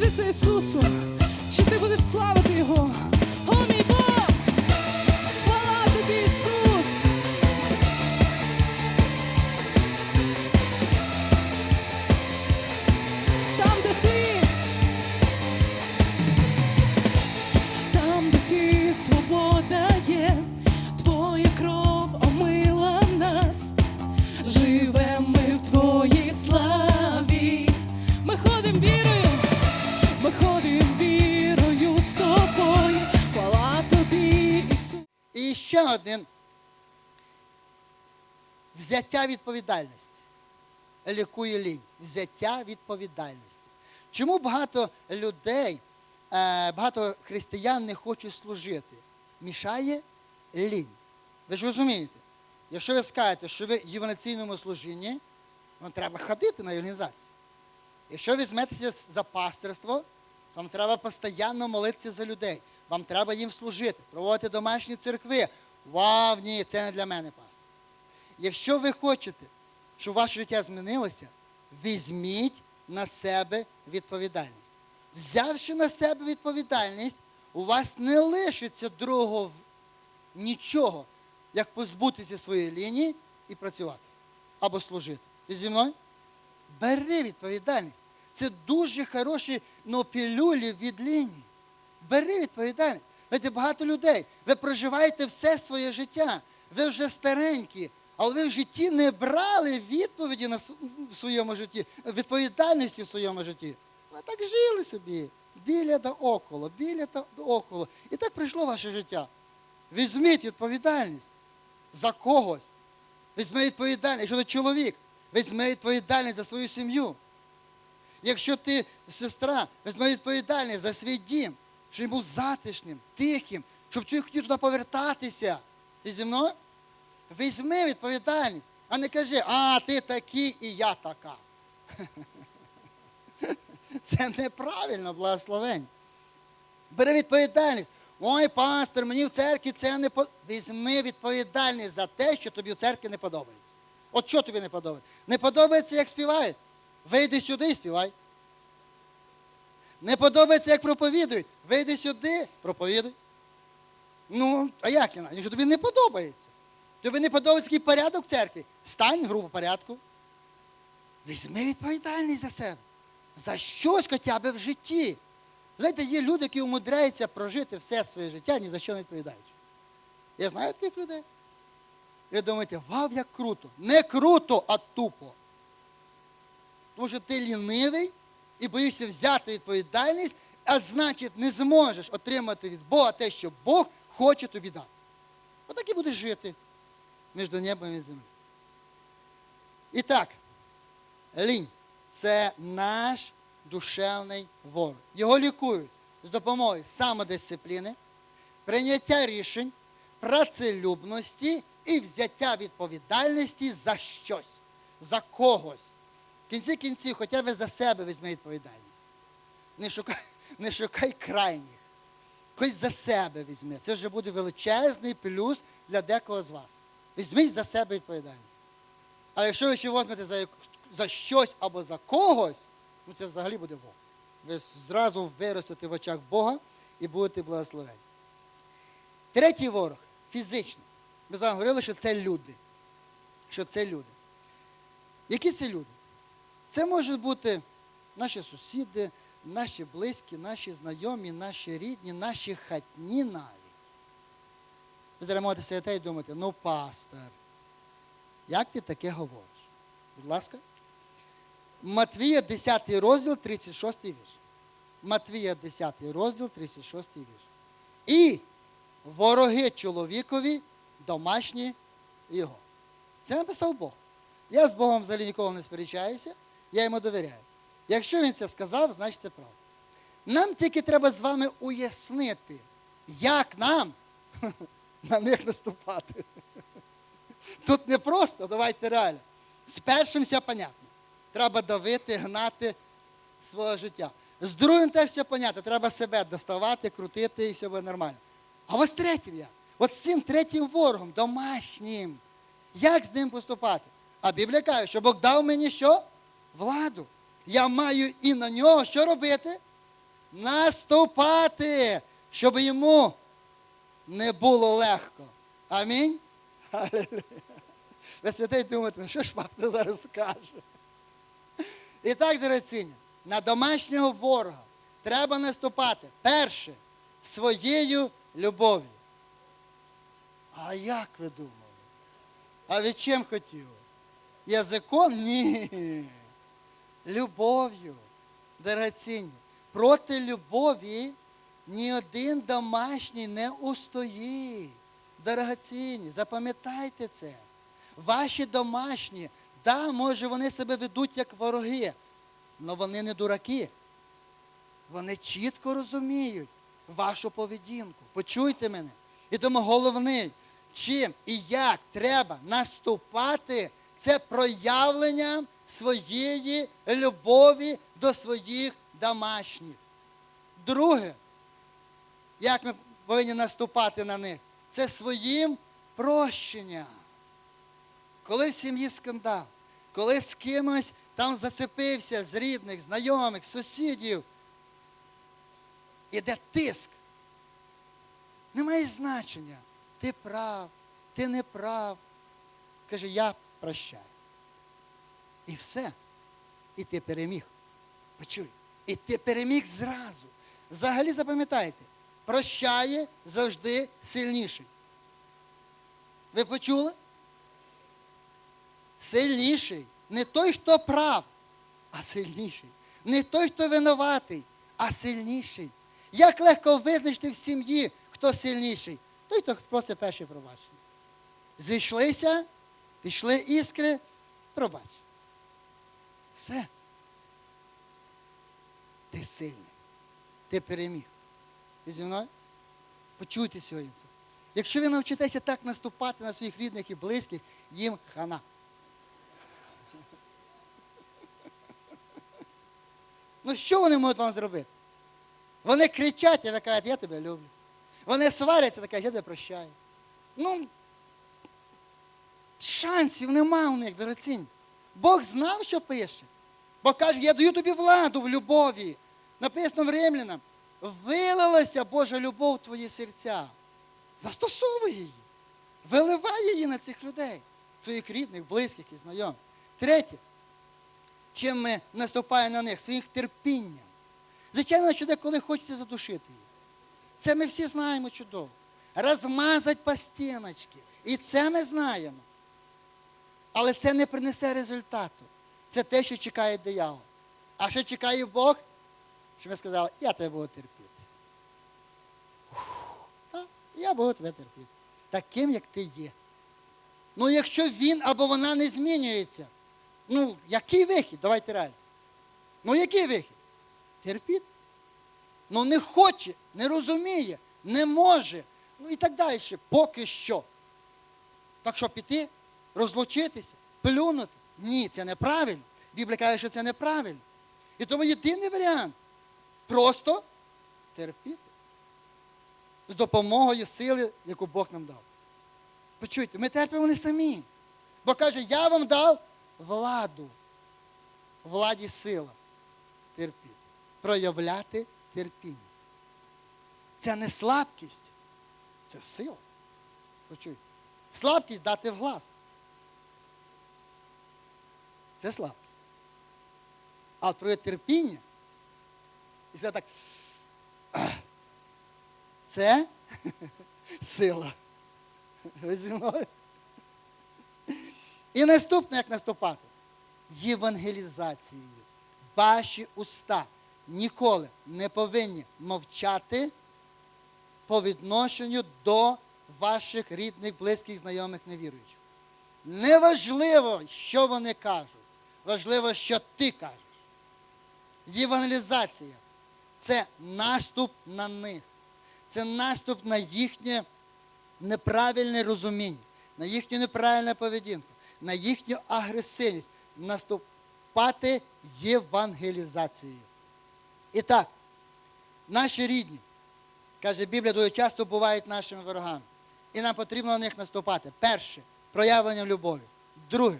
Скажи це Ісусу, що ти будеш славити Його. Взяття відповідальності. Лікує лінь. Взяття відповідальності. Чому багато людей, е, багато християн не хочуть служити? Мішає лінь. Ви ж розумієте, якщо ви скажете, що ви в євангелійному служінні, вам треба ходити на організацію. Якщо візьметеся за пастирство, вам треба постійно молитися за людей. Вам треба їм служити, проводити домашні церкви. Вау, ні, це не для мене, пастор. Якщо ви хочете, щоб ваше життя змінилося, візьміть на себе відповідальність. Взявши на себе відповідальність, у вас не лишиться другого нічого, як позбутися своєї лінії і працювати або служити. Ти зі мною? Бери відповідальність. Це дуже хороші ну, пілюлі від лінії. Бери відповідальність. Знаєте, багато людей. Ви проживаєте все своє життя. Ви вже старенькі, але ви в житті не брали відповіді на в своєму житті, відповідальності в своєму житті. Ви так жили собі. Біля та около, біля та около. І так прийшло ваше життя. Візьміть відповідальність за когось. Візьми відповідальність, якщо ти чоловік, візьми відповідальність за свою сім'ю. Якщо ти сестра, візьми відповідальність за свій дім, щоб він був затишним, тихим, щоб чоловік хотів туди повертатися. Ти зі мною? Візьми відповідальність, а не кажи, а ти такий і я така. Це неправильно, благословення. Бери відповідальність. Ой, пастор, мені в церкві це не по. Візьми відповідальність за те, що тобі в церкві не подобається. От що тобі не подобається? Не подобається, як співають. Вийди сюди і співай. Не подобається, як проповідують. Вийди сюди, проповідуй. Ну, а як іначе? Якщо тобі не подобається. Тобі не подобається який порядок в церкві. Стань в групу порядку. Візьми відповідальність за себе. За щось хоча б в житті. Знаєте, є люди, які умудряються прожити все своє життя, ні за що не відповідаючи. Я знаю таких людей. Ви думаєте, вау, як круто. Не круто, а тупо. Тому що ти лінивий і боїшся взяти відповідальність, а значить, не зможеш отримати від Бога те, що Бог хоче тобі дати. Отак і будеш жити між небом і землею. І так, лінь це наш душевний ворог. Його лікують з допомогою самодисципліни, прийняття рішень, працелюбності і взяття відповідальності за щось, за когось. В кінці кінців, хоча б за себе візьми відповідальність. Не шукай, не шукай крайніх. Хоч за себе візьми. Це вже буде величезний плюс для декого з вас. Візьміть за себе відповідальність. А якщо ви ще візьмете за, за щось або за когось, ну це взагалі буде Бог. Ви зразу виростете в очах Бога і будете благословені. Третій ворог фізичний. Ми з вами говорили, що це люди. Що це люди. Які це люди? Це можуть бути наші сусіди, наші близькі, наші знайомі, наші рідні, наші хатні навіть. Ви зараз можете сидіти і думати, ну, пастор, як ти таке говориш? Будь ласка. Матвія 10 розділ, 36 вірш. Матвія 10 розділ, 36 вірш. І вороги чоловікові домашні його. Це написав Бог. Я з Богом взагалі ніколи не сперечаюся, я йому довіряю. Якщо він це сказав, значить це правда. Нам тільки треба з вами уяснити, як нам на них наступати. Тут не просто, давайте реально. З першим все понятно. Треба давити, гнати свого життя. З другим теж все понятно. Треба себе доставати, крутити і все буде нормально. А ось третім як? От з цим третім ворогом, домашнім. Як з ним поступати? А Біблія каже, що Бог дав мені що? Владу. Я маю і на нього що робити? Наступати, щоб йому не було легко. Амінь. Ви святий думаєте, ну що ж пастор зараз скаже? І так, дорогоцінні, на домашнього ворога треба наступати перше своєю любов'ю. А як ви думали? А ви чим хотіли? Язиком? Ні. Любов'ю. Дорогоцінні. Проти любові ні один домашній не устоїть. Дорогоцінні, запам'ятайте це. Ваші домашні, да, може, вони себе ведуть як вороги, але вони не дураки. Вони чітко розуміють вашу поведінку. Почуйте мене. І тому головне, чим і як треба наступати, це проявлення своєї любові до своїх домашніх. Друге, як ми повинні наступати на них, це своїм прощенням. Коли в сім'ї скандал, коли з кимось там зацепився з рідних, знайомих, сусідів, іде тиск. Немає значення. Ти прав, ти не прав. Каже, я прощаю. І все. І ти переміг. Почуй. І ти переміг зразу. Взагалі запам'ятайте, прощає завжди сильніший. Ви почули? Сильніший. Не той, хто прав, а сильніший. Не той, хто винуватий, а сильніший. Як легко визначити в сім'ї, хто сильніший? Той, хто просить перший пробачення. Зійшлися, пішли іскри, пробач. Все. Ти сильний. Ти переміг. Ти зі мною? Почуйте сьогодні це. Якщо ви навчитеся так наступати на своїх рідних і близьких, їм хана. Ну що вони можуть вам зробити? Вони кричать, а ви кажете, я тебе люблю. Вони сваряться, так кажуть, я тебе прощаю. Ну, шансів нема у них, дорогоцінні. Бог знав, що пише. Бо каже, я даю тобі владу в любові. Написано в Римлянам, вилилася Божа любов в твої серця. Застосовуй її. Виливай її на цих людей, своїх рідних, близьких і знайомих. Третє, чим ми наступаємо на них, своїх терпінням. Звичайно, що деколи хочеться задушити їх. Це ми всі знаємо чудово. Розмазать по стіночки. І це ми знаємо. Але це не принесе результату. Це те, що чекає диявол. А що чекає Бог? Що ми сказали, я тебе буду терпіти. Так, я буду тебе терпіти. Таким, як ти є. Ну, якщо він або вона не змінюється, ну, який вихід? Давайте реально. Ну, який вихід? Терпіть. Ну не хоче, не розуміє, не може. Ну і так далі. Поки що. Так що піти, розлучитися, плюнути? Ні, це неправильно. Біблія каже, що це неправильно. І тому єдиний варіант просто терпіти. З допомогою сили, яку Бог нам дав. Почуйте, ми терпимо не самі. Бо каже, я вам дав владу. Владі сила. Терпіти. Проявляти терпіння. Це не слабкість, це сила. Почуйте. Слабкість дати в глаз. Це слабкість. А от терпіння. І це так. Це сила. Ви зі мною? І наступне, як наступати? Євангелізацією. Ваші уста ніколи не повинні мовчати по відношенню до ваших рідних, близьких, знайомих, невіруючих. Неважливо, що вони кажуть. Важливо, що ти кажеш. Євангелізація це наступ на них. Це наступ на їхнє неправильне розуміння, на їхню неправильну поведінку, на їхню агресивність. Наступати євангелізацією. І так, наші рідні, каже Біблія, дуже часто бувають нашими ворогами. І нам потрібно на них наступати. Перше проявленням любові. Друге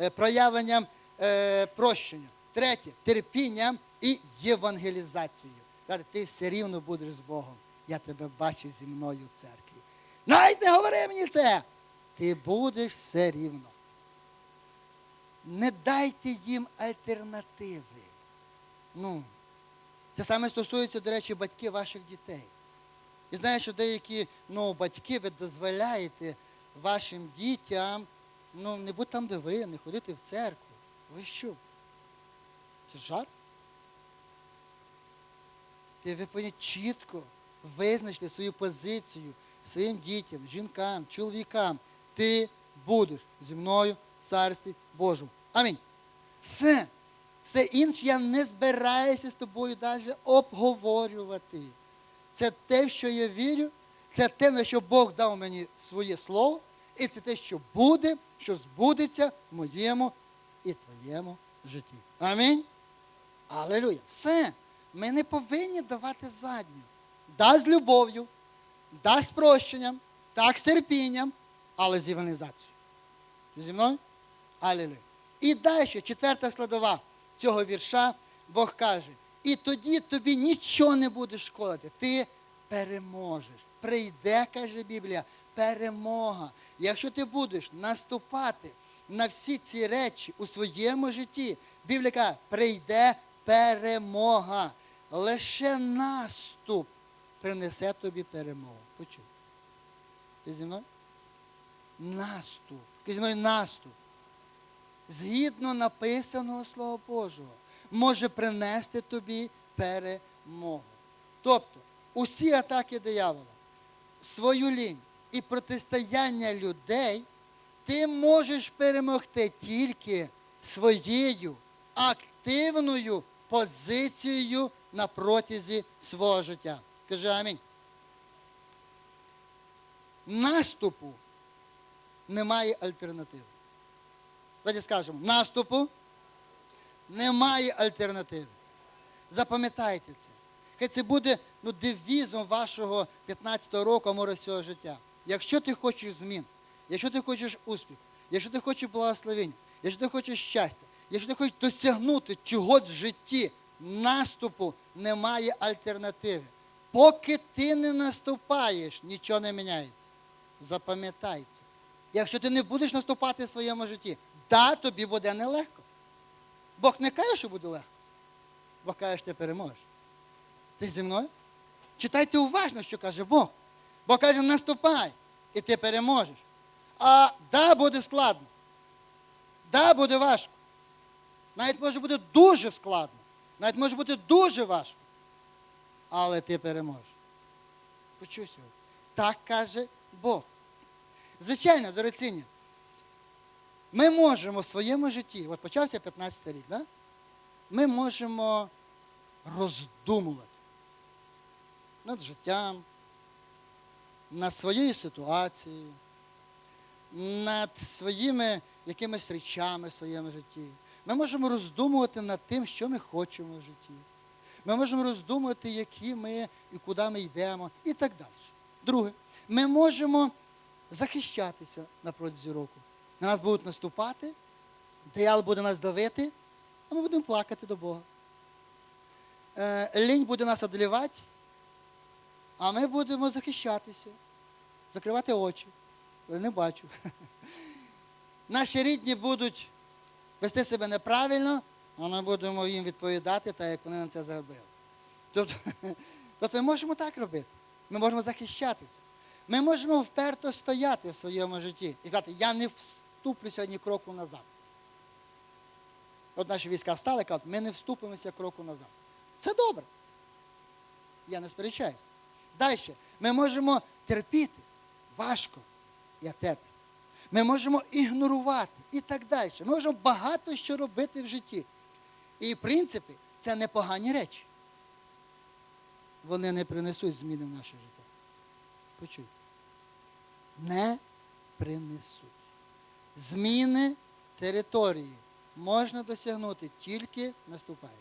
е, проявленням е, прощення. Третє терпінням і євангелізацією. Каже, ти все рівно будеш з Богом. Я тебе бачу зі мною в церкві. Навіть не говори мені це. Ти будеш все рівно. Не дайте їм альтернативи. Ну, це саме стосується, до речі, батьків ваших дітей. І знаю, що деякі ну, батьки ви дозволяєте вашим дітям ну, не бути там, де ви, не ходити в церкву. Ви що? Це жарт? Ти ви повинні чітко визначити свою позицію своїм дітям, жінкам, чоловікам. Ти будеш зі мною в царстві Божому. Амінь. Все. Все інше я не збираюся з тобою навіть обговорювати. Це те, в що я вірю, це те, на що Бог дав мені своє слово, і це те, що буде, що збудеться в моєму і твоєму житті. Амінь. Алелуя. Все. Ми не повинні давати задню. Да з любов'ю, да з прощенням, так з терпінням, але з євангелізацією. Ви Зі мною? Алілуя. І далі, четверта складова цього вірша, Бог каже, і тоді тобі нічого не буде шкодити. Ти переможеш. Прийде, каже Біблія, перемога. Якщо ти будеш наступати на всі ці речі у своєму житті, Біблія каже, прийде перемога. Лише наступ принесе тобі перемогу. Почув? Ти зі мною? Наступ. Ти зі мною наступ. Згідно написаного Слова Божого, може принести тобі перемогу. Тобто, усі атаки диявола, свою лінь і протистояння людей ти можеш перемогти тільки своєю активною позицією на протязі свого життя. Кажи амінь. Наступу немає альтернативи. Давайте скажемо, наступу немає альтернативи. Запам'ятайте це. Хай це буде ну, девізом вашого 15-го року, а може всього життя. Якщо ти хочеш змін, якщо ти хочеш успіх, якщо ти хочеш благословення, якщо ти хочеш щастя, якщо ти хочеш досягнути чогось в житті, наступу немає альтернативи. Поки ти не наступаєш, нічого не міняється. Запам'ятай це. Якщо ти не будеш наступати в своєму житті, да, тобі буде нелегко. Бог не каже, що буде легко. Бог каже, що ти переможеш. Ти зі мною? Читайте уважно, що каже Бог. Бог каже, наступай, і ти переможеш. А да, буде складно. Да, буде важко. Навіть може бути дуже складно. Навіть може бути дуже важко. Але ти переможеш. Почуй сьогодні. Так каже Бог. Звичайно, дорогоцінні, ми можемо в своєму житті, от почався 15 рік, да? ми можемо роздумувати над життям, над своєю ситуацією, над своїми якимись речами в своєму житті. Ми можемо роздумувати над тим, що ми хочемо в житті. Ми можемо роздумувати, які ми і куди ми йдемо, і так далі. Друге, ми можемо захищатися на протязі року. На нас будуть наступати, диявол буде нас давити, а ми будемо плакати до Бога. Е, лінь буде нас одолівати, а ми будемо захищатися, закривати очі. Я не бачу. Наші рідні будуть вести себе неправильно, а ми будемо їм відповідати, так як вони на це зробили. Тобто, тобто ми можемо так робити. Ми можемо захищатися. Ми можемо вперто стояти в своєму житті і сказати, я не вступлюся ні кроку назад. От наші війська стали, кажуть, ми не вступимося кроку назад. Це добре. Я не сперечаюся. Далі. Ми можемо терпіти. Важко. Я терплю. Ми можемо ігнорувати і так далі. Ми можемо багато що робити в житті. І, в принципі, це непогані речі. Вони не принесуть зміни в наше життя. Почуй. Не принесуть. Зміни території можна досягнути тільки наступаючи.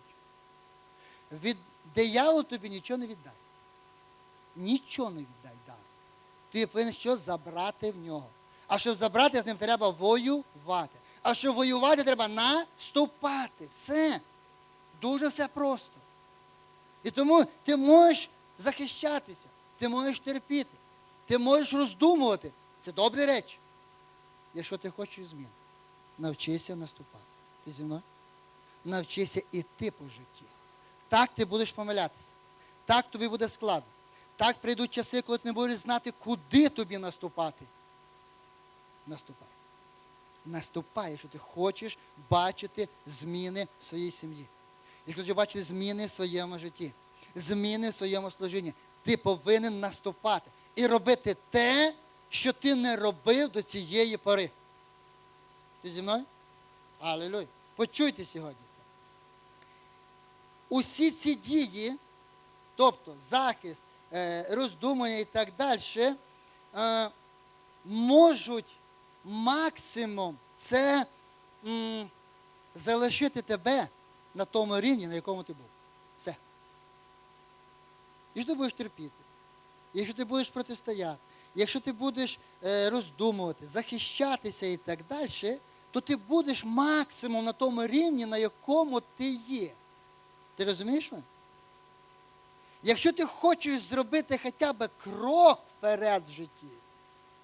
Від дияволу тобі нічого не віддасть. Нічого не віддасть даром. ти повинен що забрати в нього. А щоб забрати, з ним треба воювати. А щоб воювати, треба наступати. Все. Дуже все просто. І тому ти можеш захищатися, ти можеш терпіти, ти можеш роздумувати. Це добрі речі. Якщо ти хочеш змін, навчися наступати. Ти зі мною? Навчися іти по житті. Так ти будеш помилятися. Так тобі буде складно. Так прийдуть часи, коли ти не будеш знати, куди тобі наступати. Наступай. Наступай, якщо ти хочеш бачити зміни в своїй сім'ї. Якщо ти бачити зміни в своєму житті, зміни в своєму служінні, ти повинен наступати і робити те, що ти не робив до цієї пори. Ти зі мною? Алілуй. Почуйте сьогодні це. Усі ці дії, тобто захист, е, роздумування і так далі, е, можуть максимум це м, залишити тебе на тому рівні, на якому ти був. Все. Якщо ти будеш терпіти, якщо ти будеш протистояти, якщо ти будеш е, роздумувати, захищатися і так далі, то ти будеш максимум на тому рівні, на якому ти є. Ти розумієш мене? Якщо ти хочеш зробити хоча б крок вперед в житті,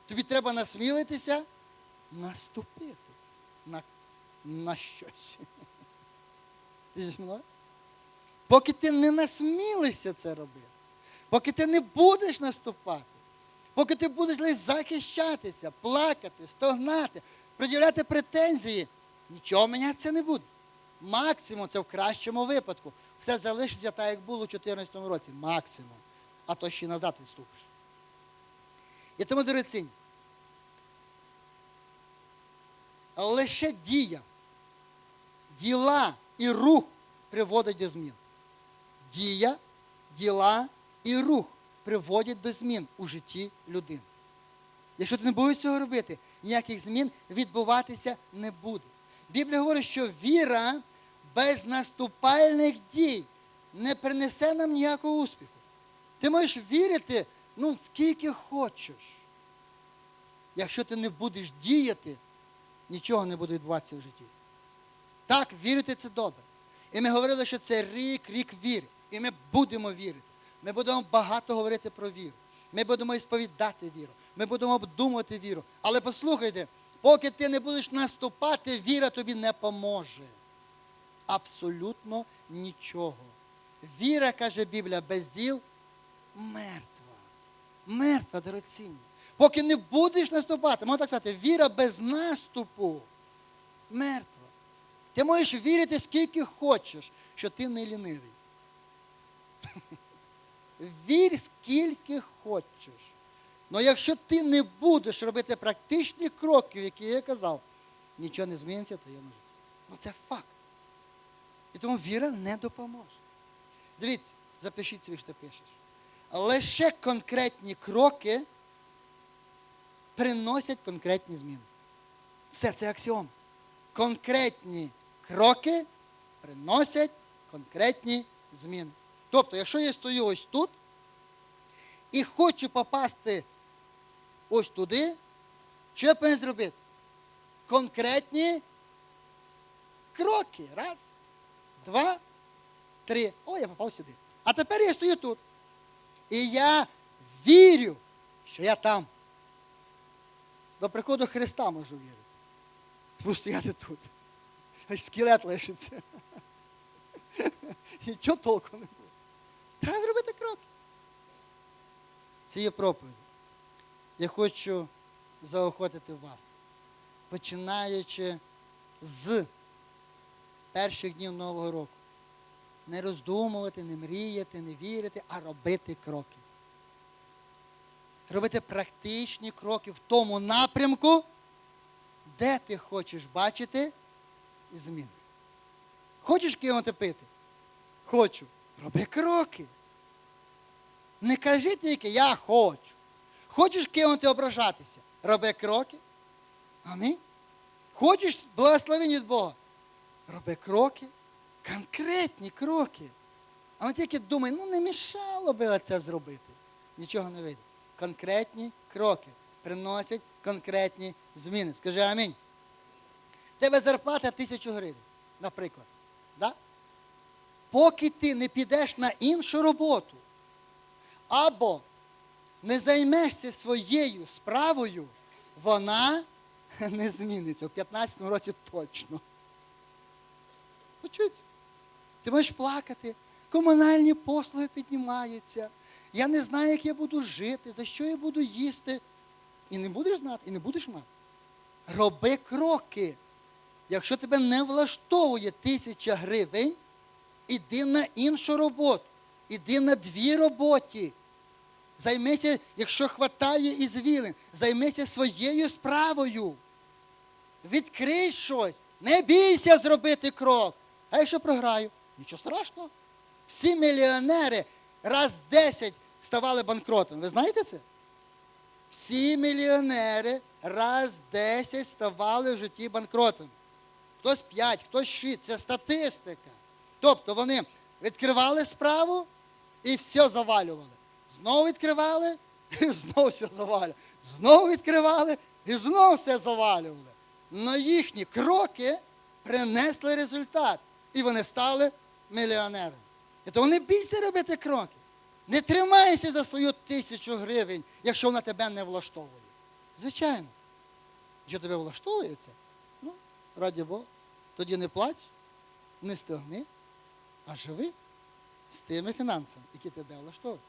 тобі треба насмілитися наступити на, на щось. Ти зі мною? Поки ти не насмілишся це робити, поки ти не будеш наступати, поки ти будеш лише захищатися, плакати, стогнати, пред'являти претензії, нічого мінятися не буде. Максимум це в кращому випадку. Все залишиться так, як було у 2014 році. Максимум. А то ще назад відступиш. І тому, дорогоцінні, лише дія, діла і рух приводять до змін. Дія, діла і рух приводять до змін у житті людини. Якщо ти не будеш цього робити, ніяких змін відбуватися не буде. Біблія говорить, що віра без наступальних дій не принесе нам ніякого успіху. Ти можеш вірити, ну, скільки хочеш. Якщо ти не будеш діяти, нічого не буде відбуватися в житті. Так, вірити це добре. І ми говорили, що це рік, рік віри. І ми будемо вірити. Ми будемо багато говорити про віру. Ми будемо сповідати віру. Ми будемо обдумувати віру. Але послухайте, поки ти не будеш наступати, віра тобі не поможе. Абсолютно нічого. Віра, каже Біблія, без діл мертва. Мертва, дорогоцінні. Поки не будеш наступати, можна так сказати, віра без наступу мертва. Ти можеш вірити скільки хочеш, що ти не лінивий. Вір скільки хочеш. Але якщо ти не будеш робити практичні кроки, які я казав, нічого не зміниться в твоєму житті. Ну це факт. І тому віра не допоможе. Дивіться, запишіть собі, що ти пишеш. Лише конкретні кроки приносять конкретні зміни. Все це аксіом. Конкретні кроки приносять конкретні зміни. Тобто, якщо я стою ось тут і хочу попасти ось туди, що я повинен зробити? Конкретні кроки. Раз, два, три. О, я попав сюди. А тепер я стою тут. І я вірю, що я там. До приходу Христа можу вірити. Буду стояти тут. Аж скелет лишиться. Нічого толку не буде. Треба зробити крок. Це є проповідь. Я хочу заохотити вас, починаючи з перших днів Нового року. Не роздумувати, не мріяти, не вірити, а робити кроки. Робити практичні кроки в тому напрямку, де ти хочеш бачити зміни. Хочеш кинути пити? Хочу. Роби кроки. Не кажи тільки я хочу. Хочеш кинути ображатися? Роби кроки. Амінь. Хочеш благословення від Бога? Роби кроки. Конкретні кроки. А не тільки думай, ну не мішало би це зробити. Нічого не вийде. Конкретні кроки, приносять конкретні зміни. Скажи амінь. Тебе зарплата тисячу гривень, наприклад. Да? Поки ти не підеш на іншу роботу, або не займешся своєю справою, вона не зміниться. У 15 році точно. Почується? Ти можеш плакати, комунальні послуги піднімаються. Я не знаю, як я буду жити, за що я буду їсти. І не будеш знати, і не будеш мати. Роби кроки. Якщо тебе не влаштовує тисяча гривень, іди на іншу роботу, іди на дві роботи. Займися, якщо хватає і звілин, займися своєю справою. Відкрий щось. Не бійся зробити крок. А якщо програю, нічого страшного. Всі мільйонери раз 10 ставали банкротом. Ви знаєте це? Всі мільйонери раз 10 ставали в житті банкротом. Хтось 5, хтось 6. Це статистика. Тобто вони відкривали справу і все завалювали. Знову відкривали і знову все завалювали. Знову відкривали і знову все завалювали. Но їхні кроки принесли результат. І вони стали мільйонерами. І тому не бійся робити кроки. Не тримайся за свою тисячу гривень, якщо вона тебе не влаштовує. Звичайно. Якщо тебе влаштовує це, ну, раді Бога, тоді не плач, не стогни, а живи з тими фінансами, які тебе влаштовують.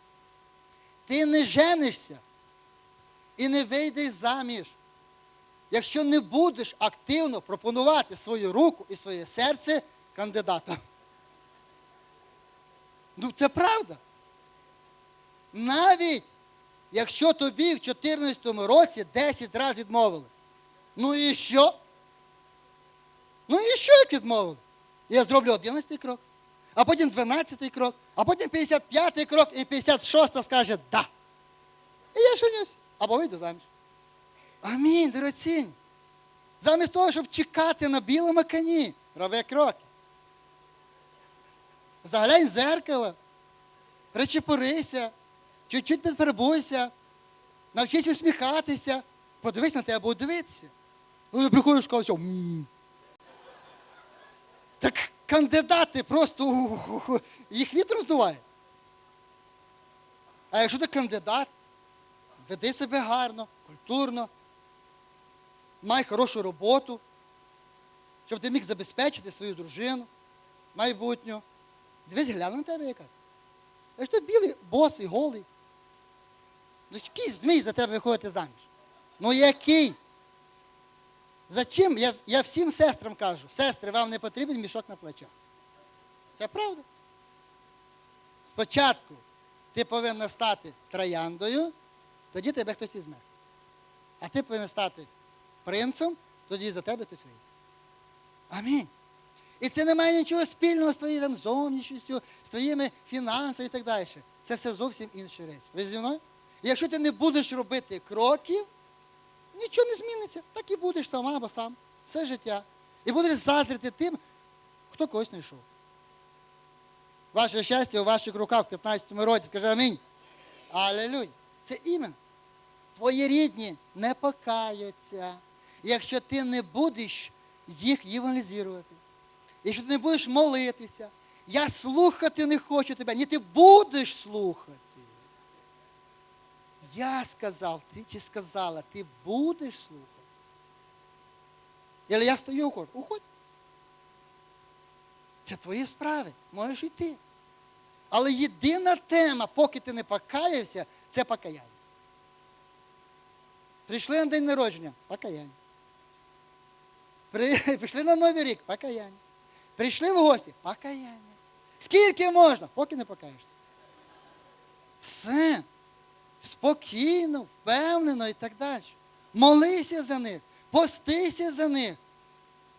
Ти не женишся і не вийдеш заміж, якщо не будеш активно пропонувати свою руку і своє серце кандидатам. Ну, це правда. Навіть якщо тобі в 2014 році 10 разів відмовили. Ну і що? Ну і що, як відмовили? Я зроблю 11 крок, а потім 12 крок, а потім 55 крок і 56 скаже да. І я женюсь, або вийду заміж. Амінь, дорогоцінні. Замість того, щоб чекати на білому коні, роби кроки. Заглянь в зеркало, причепурися, чуть-чуть підфарбуйся, навчись усміхатися, подивись на тебе, будуть дивитися. Ну, ти приходиш в. «М». Так кандидати просто їх вітер здуває. А якщо ти кандидат, веди себе гарно, культурно, май хорошу роботу, щоб ти міг забезпечити свою дружину, майбутню. Дивись, гляне на тебе якась. Якщо ти білий, босий, голий. Ну який змій за тебе виходити заміж? Ну який? За чим? Я, я всім сестрам кажу, сестри, вам не потрібен мішок на плечах. Це правда. Спочатку ти повинна стати трояндою, тоді тебе хтось візьме. А ти повинен стати принцем, тоді за тебе хтось вийде. Амінь. І це не має нічого спільного з твоєю там, зовнішністю, з твоїми фінансами і так далі. Це все зовсім інші речі. Ви зі мною? І якщо ти не будеш робити кроків, нічого не зміниться. Так і будеш сама або сам. Все життя. І будеш заздрити тим, хто когось знайшов. Ваше щастя у ваших руках в 15-му році. Скажи амінь. Алілюй. Це імен. Твої рідні не покаються, якщо ти не будеш їх євангелізувати. Якщо ти не будеш молитися, я слухати не хочу тебе, ні ти будеш слухати. Я сказав, ти чи сказала, ти будеш слухати. Але я встаю ухожу. Уходь. Це твої справи, можеш йти. Але єдина тема, поки ти не покаявся, це покаяння. Прийшли на день народження покаяння. При, прийшли на Новий рік покаяння. Прийшли в гості покаяння. Скільки можна, поки не покаєшся. Все. Спокійно, впевнено і так далі. Молися за них, постися за них.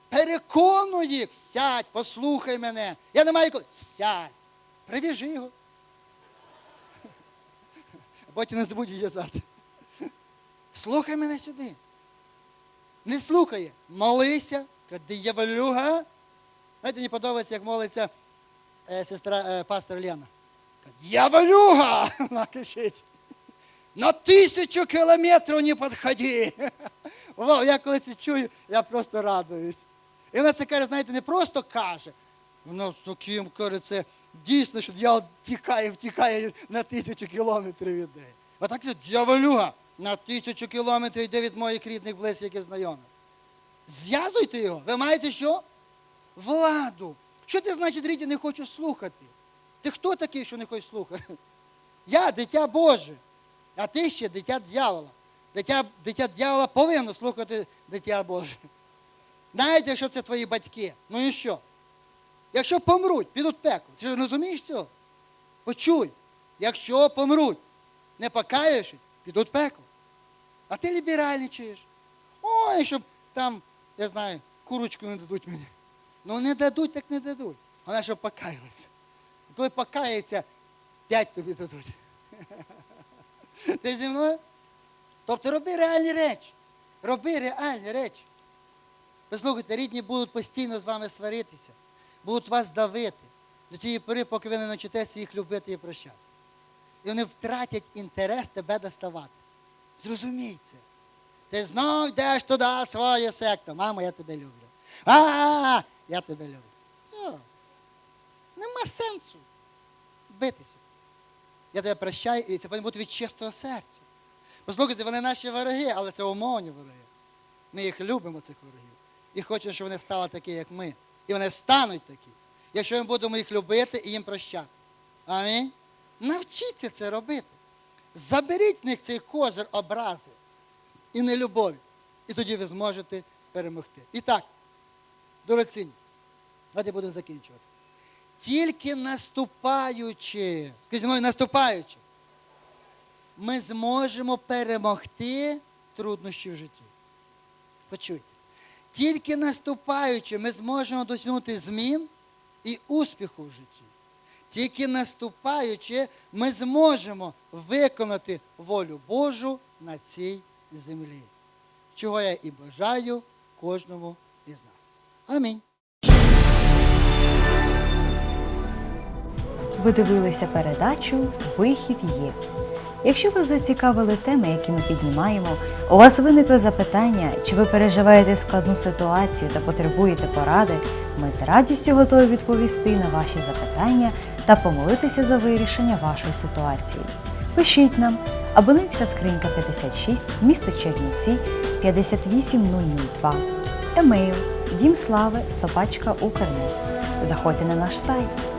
Переконуй їх, сядь, послухай мене. Я не маю коли. Сядь. Привіжи його. А Потім не забудь в'язати. Слухай мене сюди. Не слухає. Молися. Дияволюга. Знаєте, мені подобається, як молиться е, сестра е, пастор Лена. Дьяволюга! Вона кричить. На тисячу кілометрів не підходи. Вау, я коли це чую, я просто радуюсь. І вона це каже, знаєте, не просто каже. Вона з таким каже, це дійсно, що дьявол втікає, втікає на тисячу кілометрів іде. Отак це дьяволюга на тисячу кілометрів йде від моїх рідних, близьких і знайомих. Зв'язуйте його. Ви маєте що? Владу. Що це значить, рідні, не хочу слухати? Ти хто такий, що не хочеш слухати? Я дитя Боже, а ти ще дитя дьявола. Дитя, дитя дьявола повинно слухати дитя Боже. Навіть якщо це твої батьки. Ну і що? Якщо помруть, підуть пекло. Ти ж розумієш цього? Почуй, якщо помруть, не покаявшись, підуть пекло. А ти ліберальничаєш. Ой, щоб там, я знаю, курочку не дадуть мені. Ну не дадуть, так не дадуть. Вона щоб покаялась. Коли покається, п'ять тобі дадуть. Ти зі мною? Тобто роби реальні речі. Роби реальні речі. Послухайте, рідні будуть постійно з вами сваритися, будуть вас давити до тієї пори, поки ви не навчитеся їх любити і прощати. І вони втратять інтерес тебе доставати. Зрозумій. Ти знов йдеш туди свою секту. Мамо, я тебе люблю. А, я тебе люблю. Все. Нема сенсу битися. Я тебе прощаю, і це повинно бути від чистого серця. Послухайте, вони наші вороги, але це умовні вороги. Ми їх любимо, цих ворогів. І хочемо, щоб вони стали такі, як ми. І вони стануть такі, якщо ми будемо їх любити і їм прощати. Амінь. Навчіться це робити. Заберіть в них цей козир образи і нелюбові. І тоді ви зможете перемогти. І так, дорогоцінні, давайте будемо закінчувати. Тільки наступаючи, скажіть мною, наступаючи, ми зможемо перемогти труднощі в житті. Почуйте. Тільки наступаючи, ми зможемо досягнути змін і успіху в житті. Тільки наступаючи, ми зможемо виконати волю Божу на цій землі. Чого я і бажаю кожному із нас. Амінь. Ви дивилися передачу Вихід є. Якщо вас зацікавили теми, які ми піднімаємо, у вас виникли запитання, чи ви переживаєте складну ситуацію та потребуєте поради, ми з радістю готові відповісти на ваші запитання та помолитися за вирішення вашої ситуації. Пишіть нам абонентська скринька 56, місто Чернівці 58002, емейл дімслави собачка Укрнет. Заходьте на наш сайт